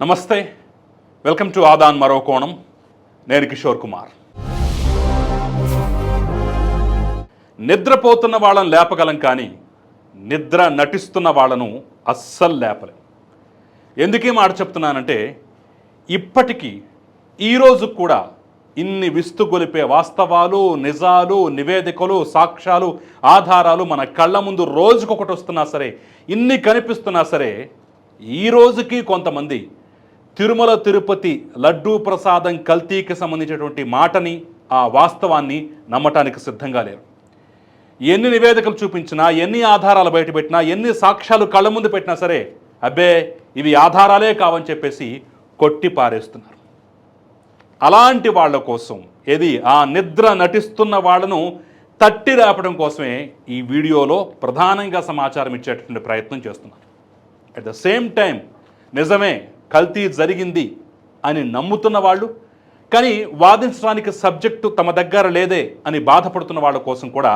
నమస్తే. Welcome to Aadan మరో కోణం నేను కిషోర్ కుమార్. నిద్రపోతున్న వాళ్ళని లేపగలం కానీ నిద్ర నటిస్తున్న వాళ్ళను అస్సలు లేపలేం. ఎందుకే మాట చెప్తున్నానంటే ఇప్పటికీ ఈరోజు కూడా ఇన్ని విస్తుగొలిపే వాస్తవాలు నిజాలు నివేదికలు సాక్ష్యాలు ఆధారాలు మన కళ్ళ ముందు రోజుకొకటి వస్తున్నా సరే ఇన్ని కనిపిస్తున్నా సరే ఈ రోజుకి కొంతమంది తిరుమల తిరుపతి లడ్డూ ప్రసాదం కల్తీకి సంబంధించినటువంటి మాటని ఆ వాస్తవాన్ని నమ్మటానికి సిద్ధంగా లేరు. ఎన్ని నివేదికలు చూపించినా ఎన్ని ఆధారాలు బయటపెట్టినా ఎన్ని సాక్ష్యాలు కళ్ళ ముందు పెట్టినా సరే అబ్బే ఇవి ఆధారాలే కావని చెప్పేసి కొట్టి పారేస్తున్నారు. అలాంటి వాళ్ళ కోసం ఏది ఆ నిద్ర నటిస్తున్న వాళ్ళను తట్టి రాపడం కోసమే ఈ వీడియోలో ప్రధానంగా సమాచారం ఇచ్చేటటువంటి ప్రయత్నం చేస్తున్నారు. అట్ ద సేమ్ టైం నిజమే కల్తీ జరిగింది అని నమ్ముతున్న వాళ్ళు కానీ వాదించడానికి సబ్జెక్టు తమ దగ్గర లేదే అని బాధపడుతున్న వాళ్ళ కోసం కూడా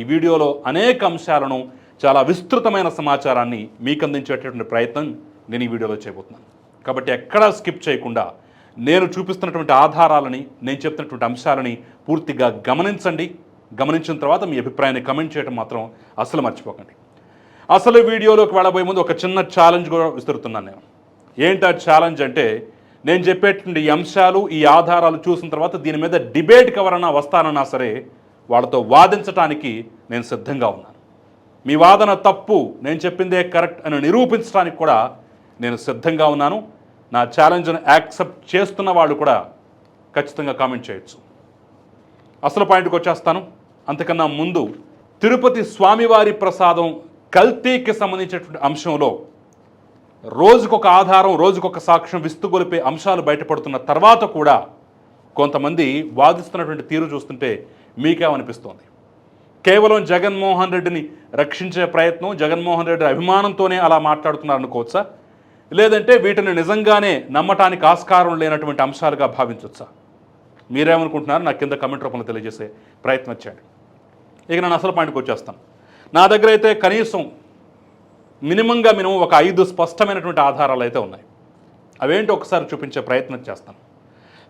ఈ వీడియోలో అనేక అంశాలను చాలా విస్తృతమైన సమాచారాన్ని మీకు అందించేటటువంటి ప్రయత్నం నేను ఈ వీడియోలో చేయబోతున్నాను. కాబట్టి ఎక్కడా స్కిప్ చేయకుండా నేను చూపిస్తున్నటువంటి ఆధారాలని నేను చెప్తున్నటువంటి అంశాలని పూర్తిగా గమనించండి. గమనించిన తర్వాత మీ అభిప్రాయాన్ని కమెంట్ చేయడం మాత్రం అసలు మర్చిపోకండి. అసలు వీడియోలోకి వెళ్ళబోయే ముందు ఒక చిన్న ఛాలెంజ్ కూడా విస్తరుతున్నాను నేను. ఏంటి ఆ ఛాలెంజ్ అంటే నేను చెప్పేటువంటి ఈ అంశాలు ఈ ఆధారాలు చూసిన తర్వాత దీని మీద డిబేట్కి ఎవరన్నా వస్తానన్నా సరే వాళ్ళతో వాదించడానికి నేను సిద్ధంగా ఉన్నాను. మీ వాదన తప్పు నేను చెప్పిందే కరెక్ట్ అని నిరూపించడానికి కూడా నేను సిద్ధంగా ఉన్నాను. నా ఛాలెంజ్ను యాక్సెప్ట్ చేస్తున్న వాళ్ళు కూడా ఖచ్చితంగా కామెంట్ చేయొచ్చు. అసలు పాయింట్కి వచ్చేస్తాను. అంతకన్నా ముందు తిరుపతి స్వామివారి ప్రసాదం కల్తీకి సంబంధించినటువంటి అంశంలో రోజుకొక ఆధారం రోజుకొక సాక్ష్యం విస్తుగొలిపే అంశాలు బయటపడుతున్న తర్వాత కూడా కొంతమంది వాదిస్తున్నటువంటి తీరు చూస్తుంటే మీకేమనిపిస్తోంది? కేవలం జగన్మోహన్ రెడ్డిని రక్షించే ప్రయత్నం జగన్మోహన్ రెడ్డి అభిమానంతోనే అలా మాట్లాడుతున్నారనుకోవచ్చా లేదంటే వీటిని నిజంగానే నమ్మటానికి ఆస్కారం లేనటువంటి అంశాలుగా భావించవచ్చా మీరేమనుకుంటున్నారు? నా కింద కమెంట్ రూపంలో తెలియజేసే ప్రయత్నం చేయండి. ఇక నేను అసలు పాయింట్కి వచ్చేస్తాను. నా దగ్గర అయితే కనీసం మినిమంగా మినిమం ఒక ఐదు స్పష్టమైనటువంటి ఆధారాలు అయితే ఉన్నాయి. అవేంటి ఒకసారి చూపించే ప్రయత్నం చేస్తాను.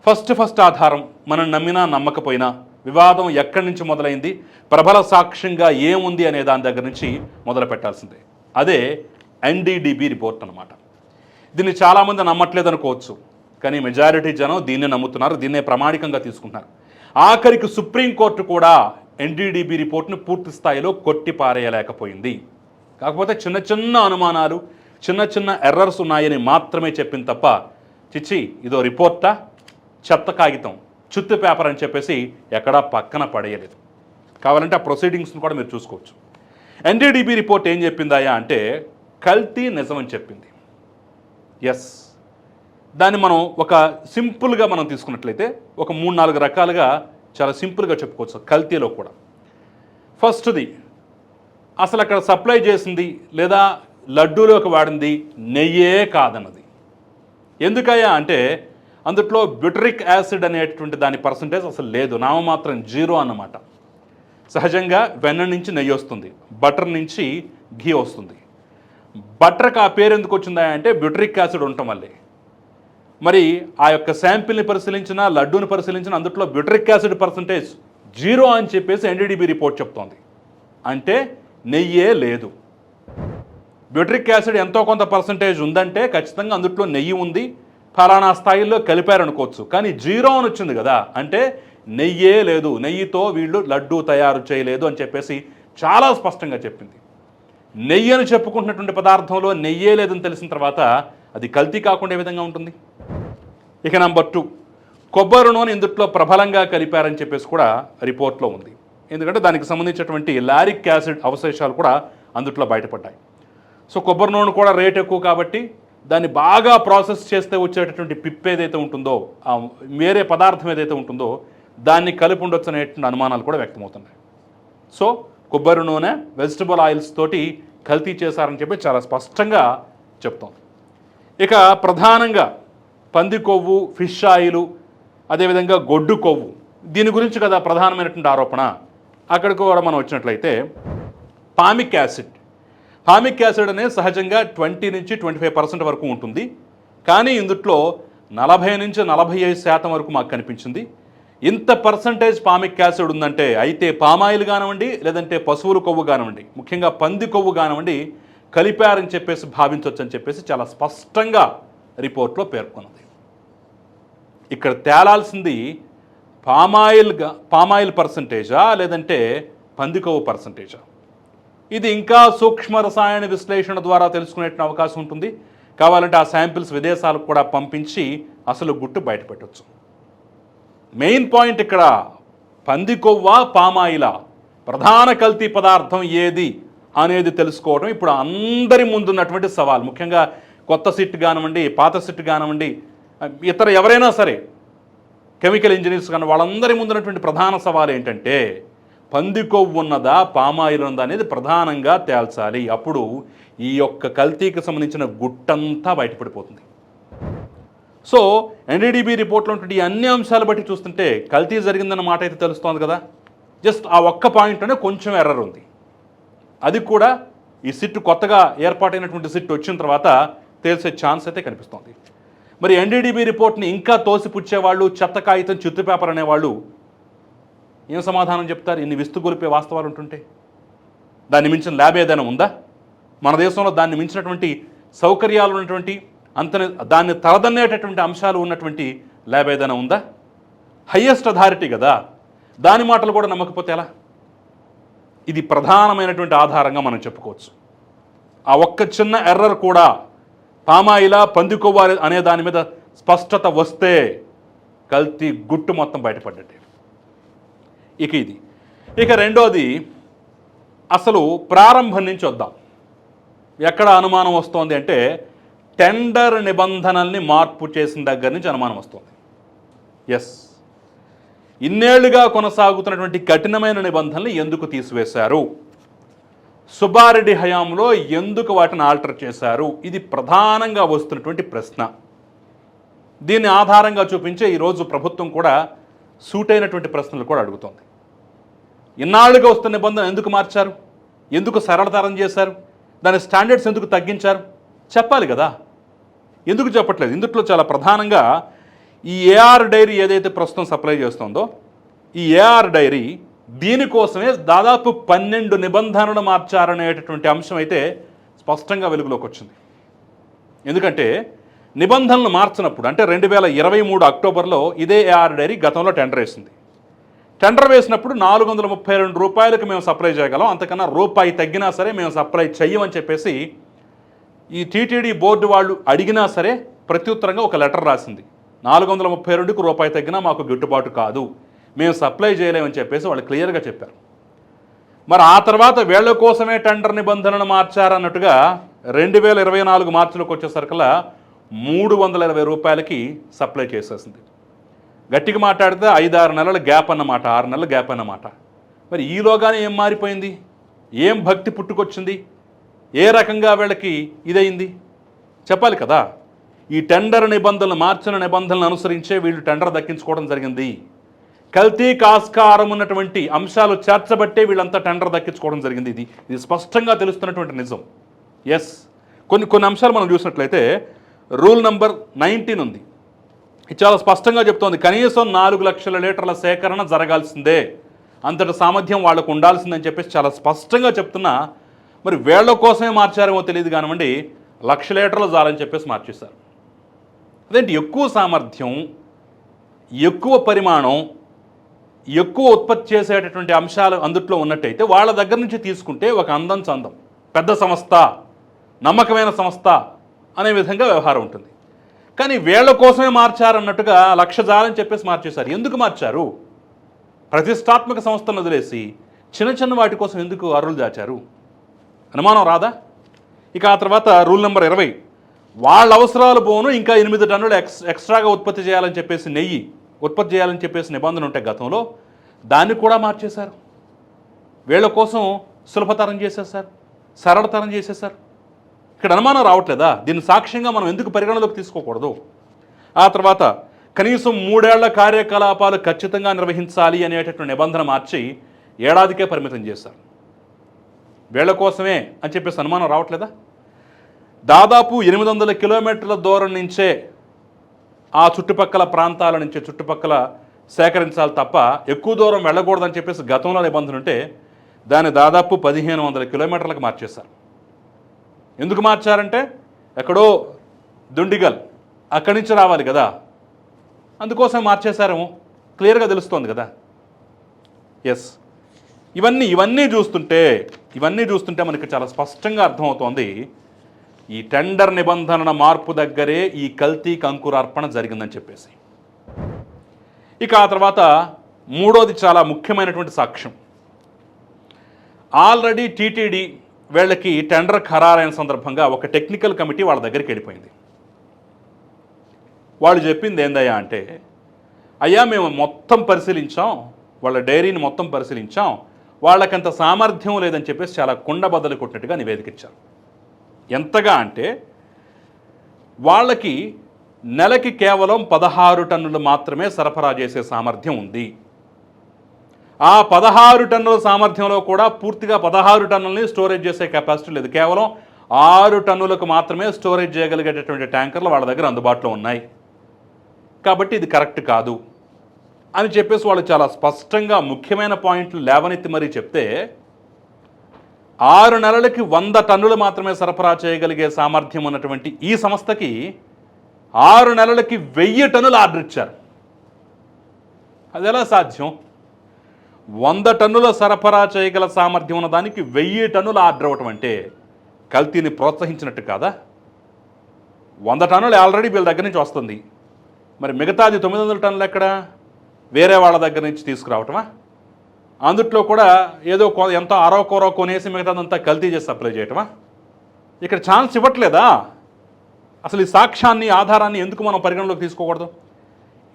ఫస్ట్ ఫస్ట్ ఆధారం మనం నమ్మినా నమ్మకపోయినా వివాదం ఎక్కడి నుంచి మొదలైంది ప్రబల సాక్ష్యంగా ఏముంది అనే దాని దగ్గర నుంచి మొదలు పెట్టాల్సిందే. అదే ఎన్డీడీబీ రిపోర్ట్ అనమాట దీన్ని చాలామంది నమ్మట్లేదు అనుకోవచ్చు కానీ మెజారిటీ జనం దీన్నే నమ్ముతున్నారు దీన్నే ప్రామాణికంగా తీసుకుంటున్నారు. ఆఖరికి సుప్రీంకోర్టు కూడా ఎన్డీడీబీ రిపోర్ట్ను పూర్తి స్థాయిలో కొట్టిపారేయలేకపోయింది. కాకపోతే చిన్న చిన్న అనుమానాలు చిన్న చిన్న ఎర్రర్స్ ఉన్నాయని మాత్రమే చెప్పింది తప్ప చిచ్చి ఇదో రిపోర్టా? చెత్త కాగితం చుత్తు పేపర్ అని చెప్పేసి ఎక్కడా పక్కన పడేయలేదు. కావాలంటే ఆ ప్రొసీడింగ్స్ని కూడా మీరు చూసుకోవచ్చు. ఎన్డీడీబీ రిపోర్ట్ ఏం చెప్పిందాయా అంటే కల్తీ నిజమని చెప్పింది. ఎస్ దాన్ని మనం ఒక సింపుల్గా మనం తీసుకున్నట్లయితే ఒక మూడు నాలుగు రకాలుగా చాలా సింపుల్గా చెప్పుకోవచ్చు కల్తీలో కూడా. ఫస్ట్ది అసలు అక్కడ సప్లై చేసింది లేదా లడ్డూలోకి వాడింది నెయ్యే కాదన్నది. ఎందుకయ్యా అంటే అందుట్లో బ్యూటరిక్ యాసిడ్ అనేటువంటి దాని పర్సంటేజ్ అసలు లేదు. నామమాత్రం జీరో అన్నమాట. సహజంగా వెన్న నుంచి నెయ్యి వస్తుంది బటర్ నుంచి ఘీ వస్తుంది. బటర్కి ఆ పేరు ఎందుకు వచ్చిందా అంటే బ్యూటరిక్ యాసిడ్ ఉండటం వల్లే. మరి ఆ యొక్క శాంపిల్ని పరిశీలించిన లడ్డూని పరిశీలించిన అందుట్లో బ్యూటరిక్ యాసిడ్ పర్సంటేజ్ జీరో అని చెప్పేసి ఎన్డీడీబీ రిపోర్ట్ చెప్తోంది. అంటే నెయ్యే లేదు. బ్యూట్రిక్ యాసిడ్ ఎంతో కొంత పర్సంటేజ్ ఉందంటే ఖచ్చితంగా అందుట్లో నెయ్యి ఉంది. ఫలానా స్థాయిలో కలిపారనుకోవచ్చు. కానీ జీరో అని వచ్చింది కదా. అంటే నెయ్యే లేదు. నెయ్యితో వీళ్ళు లడ్డూ తయారు చేయలేదు అని చెప్పేసి చాలా స్పష్టంగా చెప్పింది. నెయ్యి అని చెప్పుకుంటున్నటువంటి పదార్థంలో నెయ్యే లేదని తెలిసిన తర్వాత అది కల్తీ కాకుండా ఏ విధంగా ఉంటుంది? ఇక నంబర్ టూ కొబ్బరి నూనె ఇందుట్లో ప్రబలంగా కలిపారని చెప్పేసి కూడా రిపోర్ట్లో ఉంది. ఎందుకంటే దానికి సంబంధించినటువంటి లారిక్ యాసిడ్ అవశేషాలు కూడా అందుట్లో బయటపడ్డాయి. సో కొబ్బరి నూనె కూడా రేట్ ఎక్కువ కాబట్టి దాన్ని బాగా ప్రాసెస్ చేస్తే వచ్చేటటువంటి పిప్ ఏదైతే ఉంటుందో వేరే పదార్థం ఏదైతే ఉంటుందో దాన్ని కలిపి ఉండొచ్చు అనేటువంటి అనుమానాలు కూడా వ్యక్తమవుతున్నాయి. సో కొబ్బరి నూనె వెజిటబుల్ ఆయిల్స్ తోటి కల్తీ చేశారని చెప్పి చాలా స్పష్టంగా చెప్తాం ఇక ప్రధానంగా పంది కొవ్వు ఫిష్ ఆయిల్ అదేవిధంగా గొడ్డు కొవ్వు దీని గురించి కదా ప్రధానమైనటువంటి ఆరోపణ. అక్కడికి కూడా మనం వచ్చినట్లయితే పామిక్ యాసిడ్. పామిక్ యాసిడ్ అనేది సహజంగా ట్వంటీ నుంచి ట్వంటీ ఫైవ్ పర్సెంట్ వరకు ఉంటుంది. కానీ ఇందుట్లో నలభై నుంచి నలభై ఐదు శాతం వరకు మాకు కనిపించింది. ఇంత పర్సంటేజ్ పామిక్ యాసిడ్ ఉందంటే అయితే పామాయిల్ కానివ్వండి లేదంటే పశువుల కొవ్వు కానివ్వండి ముఖ్యంగా పంది కొవ్వు కానివ్వండి కలిపారని చెప్పేసి భావించవచ్చు అని చెప్పేసి చాలా స్పష్టంగా రిపోర్ట్లో పేర్కొన్నది. ఇక్కడ తేలాల్సింది పామాయిల్గా పామాయిల్ పర్సంటేజా లేదంటే పందికొవ్వు పర్సంటేజా? ఇది ఇంకా సూక్ష్మ రసాయన విశ్లేషణ ద్వారా తెలుసుకునే అవకాశం ఉంటుంది. కావాలంటే ఆ శాంపిల్స్ విదేశాలకు కూడా పంపించి అసలు గుట్టు బయటపెట్టచ్చు. మెయిన్ పాయింట్ ఇక్కడ పందికొవ్వ పామాయిల? ప్రధాన కల్తీ పదార్థం ఏది అనేది తెలుసుకోవడం ఇప్పుడు అందరి ముందున్నటువంటి సవాల్. ముఖ్యంగా కొత్త సిట్ కానివ్వండి పాత సిట్ కానివ్వండి ఇతర ఎవరైనా సరే కెమికల్ ఇంజనీర్స్ కానీ వాళ్ళందరి ముందున్నటువంటి ప్రధాన సవాలు ఏంటంటే పంది కొవ్వు ఉన్నదా పామాయిల్ ఉందా అనేది ప్రధానంగా తేల్చాలి. అప్పుడు ఈ యొక్క కల్తీకి సంబంధించిన గుట్టంతా బయటపడిపోతుంది. సో ఎన్డీడీబీ రిపోర్ట్లో ఉన్నటువంటి ఈ అన్ని అంశాలు బట్టి చూస్తుంటే కల్తీ జరిగిందన్న మాట అయితే తెలుస్తోంది కదా? జస్ట్ ఆ ఒక్క పాయింట్లోనే కొంచెం ఎర్రర్ ఉంది. అది కూడా ఈ సిట్ కొత్తగా ఏర్పాటైనటువంటి సిట్ వచ్చిన తర్వాత తేల్చే ఛాన్స్ అయితే కనిపిస్తోంది. మరి ఎన్డీడీబీ రిపోర్ట్ని ఇంకా తోసిపుచ్చేవాళ్ళు చెత్త కాగితం చిత్తు పేపర్ అనేవాళ్ళు ఏం సమాధానం చెప్తారు? ఇన్ని విస్తుగొలిపే వాస్తవాలు ఉంటుంటే? దాన్ని మించిన ల్యాబ్ ఏదైనా ఉందా? మన దేశంలో దాన్ని మించినటువంటి సౌకర్యాలు ఉన్నటువంటి అంత దాన్ని తలదన్నేటటువంటి అంశాలు ఉన్నటువంటి ల్యాబ్ ఏదైనా ఉందా? హయ్యెస్ట్ అథారిటీ కదా. దాని మాటలు కూడా నమ్మకపోతే ఎలా? ఇది ప్రధానమైనటువంటి ఆధారంగా మనం చెప్పుకోవచ్చు. ఆ ఒక్క చిన్న ఎర్రర్ కూడా పామాయిల పందికొవ్వాలి అనే దాని మీద స్పష్టత వస్తే కల్తీ గుట్టు మొత్తం బయటపడ్డట్టే. ఇక ఇది. ఇక రెండోది అసలు ప్రారంభం నుంచి వద్దాం. ఎక్కడ అనుమానం వస్తోంది అంటే టెండర్ నిబంధనల్ని మార్పు చేసిన దగ్గర నుంచి అనుమానం వస్తుంది. ఎస్ ఇన్నేళ్ళుగా కొనసాగుతున్నటువంటి కఠినమైన నిబంధనలు ఎందుకు తీసివేశారు? సుబ్బారెడ్డి హయాంలో ఎందుకు వాటిని ఆల్టర్ చేశారు? ఇది ప్రధానంగా వస్తున్నటువంటి ప్రశ్న. దీన్ని ఆధారంగా చూపించే ఈరోజు ప్రభుత్వం కూడా సూట్ అయినటువంటి ప్రశ్నలు కూడా అడుగుతోంది. ఇన్నాళ్ళుగా వస్తున్న నిబంధన ఎందుకు మార్చారు? ఎందుకు సరళతరం చేశారు? దాని స్టాండర్డ్స్ ఎందుకు తగ్గించారు? చెప్పాలి కదా. ఎందుకు చెప్పట్లేదు? ఇందుట్లో చాలా ప్రధానంగా ఈ ఏఆర్ డైరీ ఏదైతే ప్రస్తుతం సప్లై చేస్తుందో ఈ ఏఆర్ డైరీ దీనికోసమే దాదాపు పన్నెండు నిబంధనలు మార్చారనేటటువంటి అంశం అయితే స్పష్టంగా వెలుగులోకి వచ్చింది. ఎందుకంటే నిబంధనలు మార్చినప్పుడు అంటే రెండు వేల ఇరవై మూడు అక్టోబర్లో ఇదే ఏఆర్ డైరీ గతంలో టెండర్ వేసింది. టెండర్ వేసినప్పుడు నాలుగు వందల ముప్పై రెండు రూపాయలకు మేము సప్లై చేయగలం అంతకన్నా రూపాయి తగ్గినా సరే మేము సప్లై చెయ్యమని చెప్పేసి ఈ టీటీడీ బోర్డు వాళ్ళు అడిగినా సరే ప్రత్యుత్తరంగా ఒక లెటర్ రాసింది. నాలుగు వందల ముప్పై రెండుకు రూపాయి తగ్గినా మాకు గిట్టుబాటు కాదు. మేము సప్లై చేయలేమని చెప్పేసి వాళ్ళు క్లియర్గా చెప్పారు. మరి ఆ తర్వాత వీళ్ళ కోసమే టెండర్ నిబంధనలు మార్చారన్నట్టుగా రెండు వేల ఇరవై నాలుగు మార్చిలోకి వచ్చేసరికల్లా మూడు వందల ఇరవై రూపాయలకి సప్లై చేసేసింది. గట్టిగా మాట్లాడితే ఐదు ఆరు నెలల గ్యాప్ అన్నమాట ఆరు నెలల గ్యాప్ అన్నమాట. మరి ఈలోగానే ఏం మారిపోయింది? ఏం భక్తి పుట్టుకొచ్చింది? ఏ రకంగా వీళ్ళకి ఇదయింది? చెప్పాలి కదా. ఈ టెండర్ నిబంధనలు మార్చిన నిబంధనలను అనుసరించే వీళ్ళు టెండర్ దక్కించుకోవడం జరిగింది. కల్తీ కాస్కారం ఉన్నటువంటి అంశాలు చేర్చబట్టే వీళ్ళంతా టెండర్ దక్కించుకోవడం జరిగింది. ఇది ఇది స్పష్టంగా తెలుస్తున్నటువంటి నిజం. ఎస్ కొన్ని కొన్ని అంశాలు మనం చూసినట్లయితే రూల్ నంబర్ నైన్టీన్ ఉంది. ఇది చాలా స్పష్టంగా చెప్తోంది. కనీసం నాలుగు లక్షల లీటర్ల సేకరణ జరగాల్సిందే. అంతటి సామర్థ్యం వాళ్ళకు ఉండాల్సిందని చెప్పేసి చాలా స్పష్టంగా చెప్తున్నా. మరి వేళ్ళ కోసమే మార్చారేమో తెలియదు కానివ్వండి లక్ష లీటర్లు చాలని చెప్పేసి మార్చేశారు. అదేంటి? ఎక్కువ సామర్థ్యం ఎక్కువ పరిమాణం ఎక్కువ ఉత్పత్తి చేసేటటువంటి అంశాలు అందుట్లో ఉన్నట్టయితే వాళ్ళ దగ్గర నుంచి తీసుకుంటే ఒక అందం చందం. పెద్ద సంస్థ నమ్మకమైన సంస్థ అనే విధంగా వ్యవహారం ఉంటుంది. కానీ వీళ్ళ కోసమే మార్చారన్నట్టుగా లక్ష జాలని చెప్పేసి మార్చేశారు. ఎందుకు మార్చారు? ప్రతిష్టాత్మక సంస్థను వదిలేసి చిన్న చిన్న వాటి కోసం ఎందుకు అరులు దాచారు? అనుమానం రాదా? ఇక ఆ తర్వాత రూల్ నెంబర్ ఇరవై వాళ్ళ అవసరాలు పోను ఇంకా ఎనిమిది టన్నులు ఎక్స్ ఎక్స్ట్రాగా ఉత్పత్తి చేయాలని చెప్పేసి నెయ్యి ఉత్పత్తి చేయాలని చెప్పేసి నిబంధన ఉంటాయి గతంలో దాన్ని కూడా మార్చేశారు. వీళ్ళ కోసం సులభతరం చేసేసారు సరళతరం చేసేసారు ఇక్కడ అనుమానం రావట్లేదా? దీన్ని సాక్ష్యంగా మనం ఎందుకు పరిగణలోకి తీసుకోకూడదు? ఆ తర్వాత కనీసం మూడేళ్ళ కార్యకలాపాలు ఖచ్చితంగా నిర్వహించాలి అనేటటువంటి నిబంధన మార్చి ఏడాదికే పరిమితం చేశారు. వీళ్ళ కోసమే అని చెప్పేసి అనుమానం రావట్లేదా? దాదాపు ఎనిమిది వందల కిలోమీటర్ల దూరం నుంచే ఆ చుట్టుపక్కల ప్రాంతాల నుంచి చుట్టుపక్కల సేకరించాలి తప్ప ఎక్కువ దూరం వెళ్ళకూడదని చెప్పేసి గతంలో నిబంధన ఉంటే దాన్ని దాదాపు పదిహేను వందల కిలోమీటర్లకు మార్చేశారు. ఎందుకు మార్చారంటే ఎక్కడో దుండిగల్ అక్కడి నుంచి రావాలి కదా. అందుకోసం మార్చేశారేమో క్లియర్గా తెలుస్తోంది కదా. ఎస్ ఇవన్నీ ఇవన్నీ చూస్తుంటే ఇవన్నీ చూస్తుంటే మనకి చాలా స్పష్టంగా అర్థమవుతోంది ఈ టెండర్ నిబంధనల మార్పు దగ్గరే ఈ కల్తీ కంకురార్పణ జరిగిందని చెప్పేసి. ఇక ఆ తర్వాత మూడోది చాలా ముఖ్యమైనటువంటి సాక్ష్యం. ఆల్రెడీ టీటీడీ వీళ్ళకి టెండర్ ఖరారైన సందర్భంగా ఒక టెక్నికల్ కమిటీ వాళ్ళ దగ్గరికి వెళ్ళిపోయింది. వాళ్ళు చెప్పింది ఏందయ్యా అంటే అయ్యా మేము మొత్తం పరిశీలించాం వాళ్ళ డైరీని మొత్తం పరిశీలించాం వాళ్ళకంత సామర్థ్యం లేదని చెప్పేసి చాలా కుండబద్దలు కొట్టినట్టుగా నివేదిక ఇచ్చారు. ఎంతగా అంటే వాళ్ళకి నెలకి కేవలం పదహారు టన్నులు మాత్రమే సరఫరా చేసే సామర్థ్యం ఉంది. ఆ పదహారు టన్నుల సామర్థ్యంలో కూడా పూర్తిగా పదహారు టన్నుల్ని స్టోరేజ్ చేసే కెపాసిటీ లేదు. కేవలం ఆరు టన్నులకు మాత్రమే స్టోరేజ్ చేయగలిగేటటువంటి ట్యాంకర్లు వాళ్ళ దగ్గర అందుబాటులో ఉన్నాయి. కాబట్టి ఇది కరెక్ట్ కాదు. అని చెప్పేసి వాళ్ళు చాలా స్పష్టంగా ముఖ్యమైన పాయింట్లు లేవనెత్తి మరీ చెప్తే ఆరు నెలలకి వంద టన్నులు మాత్రమే సరఫరా చేయగలిగే సామర్థ్యం ఉన్నటువంటి ఈ సంస్థకి ఆరు నెలలకి వెయ్యి టన్నులు ఆర్డర్ ఇచ్చారు. అది ఎలా సాధ్యం? వంద టన్నుల సరఫరా చేయగల సామర్థ్యం ఉన్న దానికి వెయ్యి టన్నులు ఆర్డర్ అవ్వటం అంటే కల్తీని ప్రోత్సహించినట్టు కాదా? వంద టన్నులు ఆల్రెడీ వీళ్ళ దగ్గర నుంచి వస్తుంది. మరి మిగతాది తొమ్మిది వందల టన్నులు ఎక్కడ? వేరే వాళ్ళ దగ్గర నుంచి తీసుకురావటమా? అందుట్లో కూడా ఏదో కొ- ఎంతో అరవ కొనేసి మిగతాదంతా కల్తీ చేసి సప్లై చేయటమా? ఇక్కడ ఛాన్స్ ఇవ్వట్లేదా? అసలు ఈ సాక్ష్యాన్ని ఆధారాన్ని ఎందుకు మనం పరిగణలోకి తీసుకోకూడదు?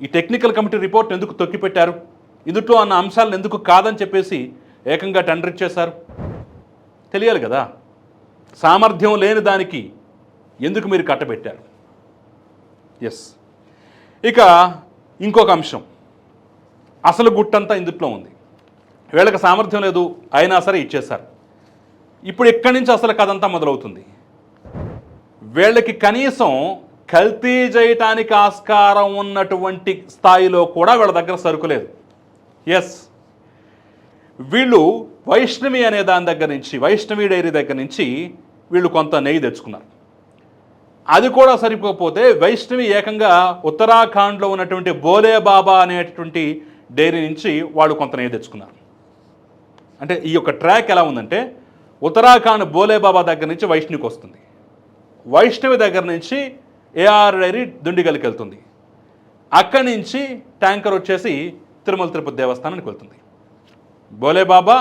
ఈ టెక్నికల్ కమిటీ రిపోర్ట్ ఎందుకు తొక్కిపెట్టారు? ఇందుట్లో అన్న అంశాలను ఎందుకు కాదని చెప్పేసి ఏకంగా టెండర్ ఇచ్చేశారు. తెలియాలి కదా. సామర్థ్యం లేని దానికి ఎందుకు మీరు కట్టబెట్టారు? ఎస్ ఇక ఇంకొక అంశం. అసలు గుట్టంతా ఇందుట్లో ఉంది. వీళ్ళకి సామర్థ్యం లేదు అయినా సరే ఇచ్చేశారు. ఇప్పుడు ఇక్కడి నుంచి అసలు కథంతా మొదలవుతుంది. వీళ్ళకి కనీసం కల్తీ చేయటానికి ఆస్కారం ఉన్నటువంటి స్థాయిలో కూడా వీళ్ళ దగ్గర సరుకు లేదు ఎస్ వీళ్ళు వైష్ణవి అనే దాని దగ్గర నుంచి వైష్ణవి డైరీ దగ్గర నుంచి వీళ్ళు కొంత నెయ్యి తెచ్చుకున్నారు. అది కూడా సరిపోకపోతే వైష్ణవి ఏకంగా ఉత్తరాఖండ్లో ఉన్నటువంటి బోలే బాబా అనేటువంటి డైరీ నుంచి వాళ్ళు కొంత నెయ్యి తెచ్చుకున్నారు. అంటే ఈ యొక్క ట్రాక్ ఎలా ఉందంటే ఉత్తరాఖండ్ బోలేబాబా దగ్గర నుంచి వైష్ణవికి వస్తుంది. వైష్ణవి దగ్గర నుంచి ఏఆర్ డైరీ దుండిగల్కి వెళ్తుంది. అక్కడి నుంచి ట్యాంకర్ వచ్చేసి తిరుమల తిరుపతి దేవస్థానానికి వెళ్తుంది. బోలేబాబా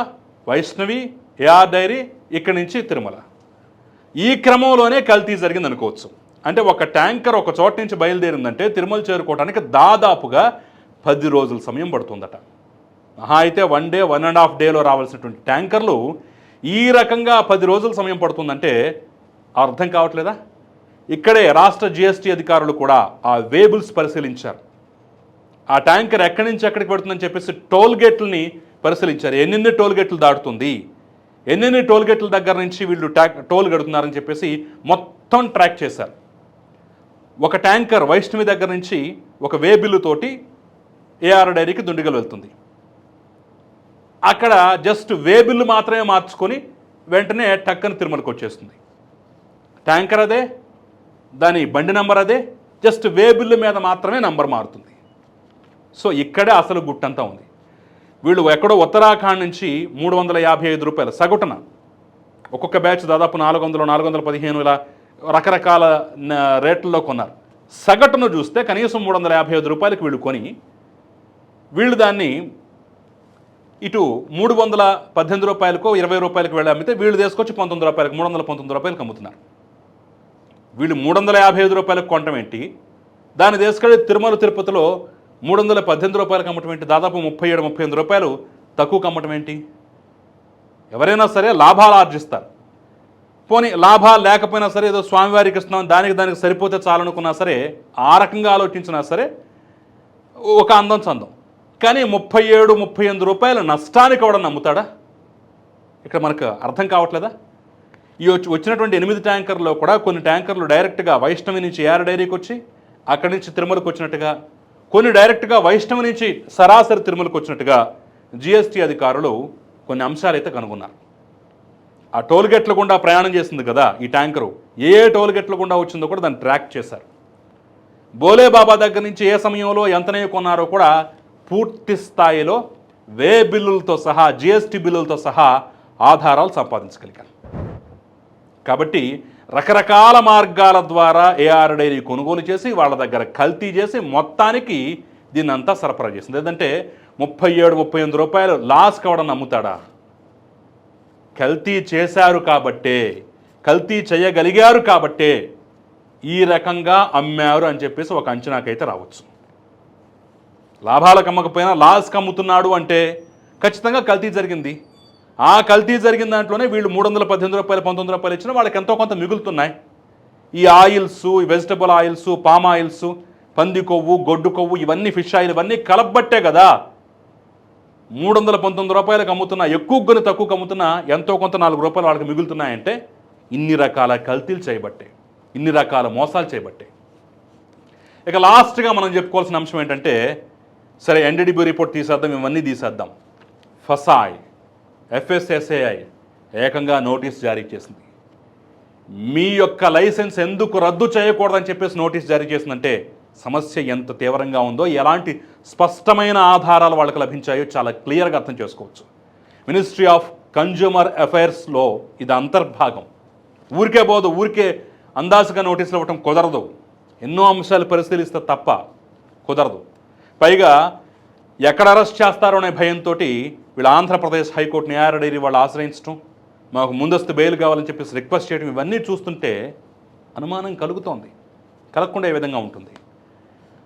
వైష్ణవి ఏఆర్ డైరీ ఇక్కడి నుంచి తిరుమల. ఈ క్రమంలోనే కల్తీ జరిగింది అనుకోవచ్చు. అంటే ఒక ట్యాంకర్ ఒక చోట నుంచి బయలుదేరిందంటే తిరుమల చేరుకోవడానికి దాదాపుగా పది రోజుల సమయం పడుతుందట. మహా అయితే one day one and half డేలో రావాల్సినటువంటి ట్యాంకర్లు ఈ రకంగా పది రోజుల సమయం పడుతుందంటే అర్థం కావట్లేదా? ఇక్కడే రాష్ట్ర జిఎస్టీ అధికారులు కూడా ఆ వేబుల్స్ పరిశీలించారు. ఆ ట్యాంకర్ ఎక్కడి నుంచి ఎక్కడికి పెడుతుందని చెప్పేసి టోల్ గేట్లని పరిశీలించారు. ఎన్నెన్ని టోల్ గేట్లు దాటుతుంది? ఎన్నెన్ని టోల్ గేట్ల దగ్గర నుంచి వీళ్ళు ట్యాక్ టోల్ గడుతున్నారని చెప్పేసి మొత్తం ట్రాక్ చేశారు. ఒక ట్యాంకర్ వైష్ణవి దగ్గర నుంచి ఒక వేబిల్లుతోటి ఏఆర్ డైరీకి దుండిగలు వెళ్తుంది. అక్కడ జస్ట్ వే బిల్లు మాత్రమే మార్చుకొని వెంటనే టక్కన తిరుమలకు వచ్చేస్తుంది. ట్యాంకర్ అదే దాని బండి నంబర్ అదే జస్ట్ వే బిల్లు మీద మాత్రమే నంబర్ మారుతుంది. సో ఇక్కడే అసలు గుట్టంతా ఉంది. వీళ్ళు ఎక్కడో ఉత్తరాఖండ్ నుంచి మూడు వందల యాభై ఐదు రూపాయల సగటున. ఒక్కొక్క బ్యాచ్ దాదాపు నాలుగు వందలు నాలుగు వందల పదిహేను ఇలా రకరకాల రేట్లలో కొన్నారు. సగటును చూస్తే కనీసం మూడు వందల యాభై ఐదు రూపాయలకు వీళ్ళు కొని వీళ్ళు దాన్ని ఇటు మూడు వందల పద్దెనిమిది రూపాయలకు ఇరవై రూపాయలకు వెళ్ళి అమ్మితే వీళ్ళు తీసుకొచ్చి పంతొమ్మిది రూపాయలకు మూడు వందల పంతొమ్మిది రూపాయలకు అమ్ముతున్నారు. వీళ్ళు మూడు వందల యాభై ఐదు రూపాయలకు కొనటం ఏంటి? దాన్ని తీసుకెళ్ళి తిరుమల తిరుపతిలో మూడు వందల పద్దెనిమిది రూపాయలకు అమ్మటం ఏంటి? దాదాపు ముప్పై ఏడు ముప్పై ఎనిమిది రూపాయలు తక్కువకు అమ్మటం ఏంటి? ఎవరైనా సరే లాభాలు ఆర్జిస్తారు. పోనీ లాభాలు లేకపోయినా సరే ఏదో స్వామివారికి ఇస్తున్నాం దానికి దానికి సరిపోతే చాలనుకున్నా సరే ఆ రకంగా ఆలోచించినా సరే ఒక అందం చందం. కానీ ముప్పై ఏడు ముప్పై ఎనిమిది రూపాయల నష్టానికి కూడా నమ్ముతాడా? ఇక్కడ మనకు అర్థం కావట్లేదా? ఈ వచ్చినటువంటి ఎనిమిది ట్యాంకర్లో కూడా కొన్ని ట్యాంకర్లు డైరెక్ట్గా వైష్ణవి నుంచి ఏఆర్ డైరీకి వచ్చి అక్కడి నుంచి తిరుమలకు వచ్చినట్టుగా కొన్ని డైరెక్ట్గా వైష్ణవి నుంచి సరాసరి తిరుమలకు వచ్చినట్టుగా జిఎస్టీ అధికారులు కొన్ని అంశాలు అయితే కనుగొన్నారు. ఆ టోల్ గేట్ల గుండా ప్రయాణం చేసింది కదా ఈ ట్యాంకరు. ఏ ఏ టోల్ గేట్ల గుండా వచ్చిందో కూడా దాన్ని ట్రాక్ చేశారు. బోలే బాబా దగ్గర నుంచి ఏ సమయంలో ఎంతనే కొన్నారో కూడా పూర్తి స్థాయిలో వే బిల్లులతో సహా జిఎస్టీ బిల్లులతో సహా ఆధారాలు సంపాదించగలిగాను కాబట్టి రకరకాల మార్గాల ద్వారా ఏఆర్ డైరీ కొనుగోలు చేసి వాళ్ళ దగ్గర కల్తీ చేసి మొత్తానికి దీన్ని అంతా సరఫరా చేసింది. లేదంటే ముప్పై ఏడు ముప్పై ఎనిమిది రూపాయలు లాస్ కావడం నమ్ముతాడా కల్తీ చేశారు కాబట్టే కల్తీ చేయగలిగారు కాబట్టే ఈ రకంగా అమ్మారు అని చెప్పేసి ఒక అంచనాకైతే రావచ్చు. లాభాలకు అమ్మకపోయినా లాస్కి అమ్ముతున్నాడు అంటే ఖచ్చితంగా కల్తీ జరిగింది. ఆ కల్తీ జరిగిన దాంట్లోనే వీళ్ళు మూడు వందల పద్దెనిమిది రూపాయలు పంతొమ్మిది రూపాయలు ఇచ్చినా వాళ్ళకి ఎంతో కొంత మిగులుతున్నాయి. ఈ ఆయిల్స్ ఈ వెజిటబుల్ ఆయిల్స్ పామ్ ఆయిల్స్ పంది కొవ్వు గొడ్డు కొవ్వు ఇవన్నీ ఫిష్ ఆయిల్ ఇవన్నీ కలపబట్టే కదా. మూడు వందల పంతొమ్మిది రూపాయలకు అమ్ముతున్నా ఎక్కువ కొని తక్కువకు అమ్ముతున్నా ఎంతో కొంత నాలుగు రూపాయలు వాళ్ళకి మిగులుతున్నాయంటే ఇన్ని రకాల కల్తీలు చేయబట్టే ఇన్ని రకాల మోసాలు చేయబట్టే. ఇక లాస్ట్గా మనం చెప్పుకోవాల్సిన అంశం ఏంటంటే సరే ఎన్డీడీబీ రిపోర్ట్ తీసేద్దాం ఇవన్నీ తీసేద్దాం. ఫసాయ్ ఎఫ్ఎస్ఎస్ఏఐ ఏకంగా నోటీస్ జారీ చేసింది. మీ యొక్క లైసెన్స్ ఎందుకు రద్దు చేయకూడదని చెప్పేసి నోటీస్ జారీ చేసిందంటే సమస్య ఎంత తీవ్రంగా ఉందో ఎలాంటి స్పష్టమైన ఆధారాలు వాళ్ళకి లభించాయో చాలా క్లియర్గా అర్థం చేసుకోవచ్చు. మినిస్ట్రీ ఆఫ్ కన్జ్యూమర్ అఫైర్స్లో ఇది అంతర్భాగం. ఊరికే పోదు ఊరికే అందాజుగా నోటీసులు ఇవ్వటం కుదరదు. ఎన్నో అంశాలు పరిశీలిస్తే తప్ప కుదరదు. పైగా ఎక్కడ అరెస్ట్ చేస్తారో అనే భయంతో వీళ్ళు ఆంధ్రప్రదేశ్ హైకోర్టు న్యాయ డైరీ వాళ్ళు ఆశ్రయించడం మాకు ముందస్తు బెయిల్ కావాలని చెప్పేసి రిక్వెస్ట్ చేయడం ఇవన్నీ చూస్తుంటే అనుమానం కలుగుతోంది. కలగకుండా ఏ విధంగా ఉంటుంది?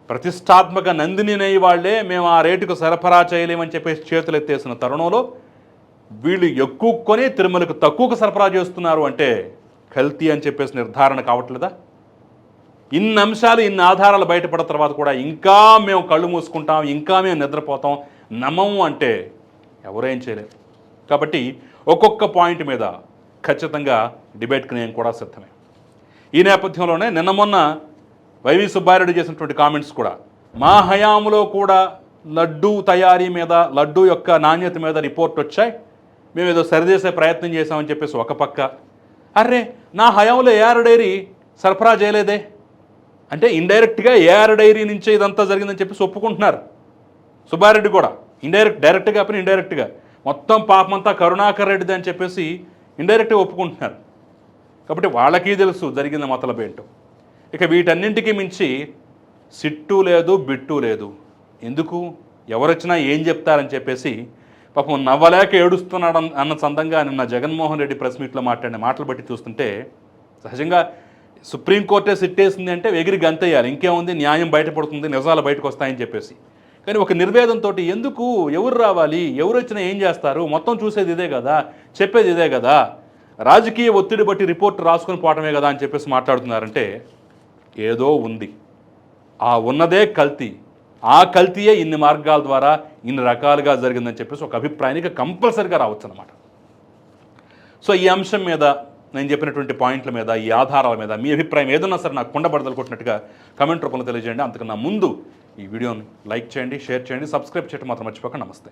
ప్రతిష్టాత్మక నందిని వాళ్ళే వాళ్ళే మేము ఆ రేటుకు సరఫరా చేయలేమని చెప్పేసి చేతులు ఎత్తేసిన తరుణంలో వీళ్ళు ఎక్కువ కొని తిరుమలకు తక్కువకు సరఫరా చేస్తున్నారు అంటే కల్తీ అని చెప్పేసి నిర్ధారణ కావట్లేదా? ఇన్ని అంశాలు ఇన్ని ఆధారాలు బయటపడిన తర్వాత కూడా ఇంకా మేము కళ్ళు మూసుకుంటాం ఇంకా మేము నిద్రపోతాం. నమ్మము అంటే ఎవరేం చేయలేరు. కాబట్టి ఒక్కొక్క పాయింట్ మీద ఖచ్చితంగా డిబేట్కి నేను కూడా సిద్ధమే. ఈ నేపథ్యంలోనే నిన్న మొన్న వైవి సుబ్బారెడ్డి చేసినటువంటి కామెంట్స్ కూడా మా హయాంలో కూడా లడ్డూ తయారీ మీద లడ్డూ యొక్క నాణ్యత మీద రిపోర్ట్ వచ్చాయి. మేము ఏదో సరిచేసే ప్రయత్నం చేశామని చెప్పేసి ఒక పక్క అర్రే నా హయాంలో ఏఆర్ డైరీ సరఫరా చేయలేదే. అంటే ఇండైరెక్ట్గా ఏఆర్ డైరీ నుంచే ఇదంతా జరిగిందని చెప్పేసి ఒప్పుకుంటున్నారు. సుబ్బారెడ్డి కూడా. ఇండైరెక్ట్ డైరెక్ట్గా కాకపోయినా ఇండైరెక్ట్గా మొత్తం పాపమంతా కరుణాకర్ రెడ్డిది అని చెప్పేసి ఇండైరెక్ట్గా ఒప్పుకుంటున్నారు. కాబట్టి వాళ్ళకి తెలుసు జరిగిన మతలబు ఏంటో. ఇక వీటన్నింటికి మించి సిట్టు లేదు బిట్టు లేదు. ఎందుకు? ఎవరొచ్చినా ఏం చెప్తారని చెప్పేసి పాపం నవ్వలేక ఏడుస్తున్నాడు అన్న- అన్న సందంగా నిన్న జగన్మోహన్ రెడ్డి ప్రెస్ మీట్లో మాట్లాడిన మాటలు బట్టి చూస్తుంటే సహజంగా సుప్రీంకోర్టే సిట్టేసింది అంటే ఎగిరి గంతయ్యాలి ఇంకేముంది? న్యాయం బయటపడుతుంది నిజాలు బయటకు వస్తాయని చెప్పేసి. కానీ ఒక నిర్వేదంతో ఎందుకు ఎవరు రావాలి? ఎవరు వచ్చినా ఏం చేస్తారు? మొత్తం చూసేది ఇదే కదా? చెప్పేది ఇదే కదా? రాజకీయ ఒత్తిడి బట్టి రిపోర్ట్ రాసుకొని పోవటమే కదా అని చెప్పేసి మాట్లాడుతున్నారంటే ఏదో ఉంది. ఆ ఉన్నదే కల్తీ. ఆ కల్తీయే ఇన్ని మార్గాల ద్వారా ఇన్ని రకాలుగా జరిగిందని చెప్పేసి ఒక అభిప్రాయానికి కంపల్సరిగా రావచ్చు అనమాట సో ఈ అంశం మీద నేను చెప్పినటువంటి పాయింట్ల మీద ఈ ఆధారాల మీద మీ అభిప్రాయం ఏదన్నా సరే నాకు కుండబడదలు కొట్టినట్టుగా కమెంట్ రూపంలో తెలియజేయండి. అంతకన్నా ముందు ఈ వీడియోని లైక్ చేయండి షేర్ చేయండి సబ్స్క్రైబ్ చేయడం మాత్రం మర్చిపోకండి. నమస్తే.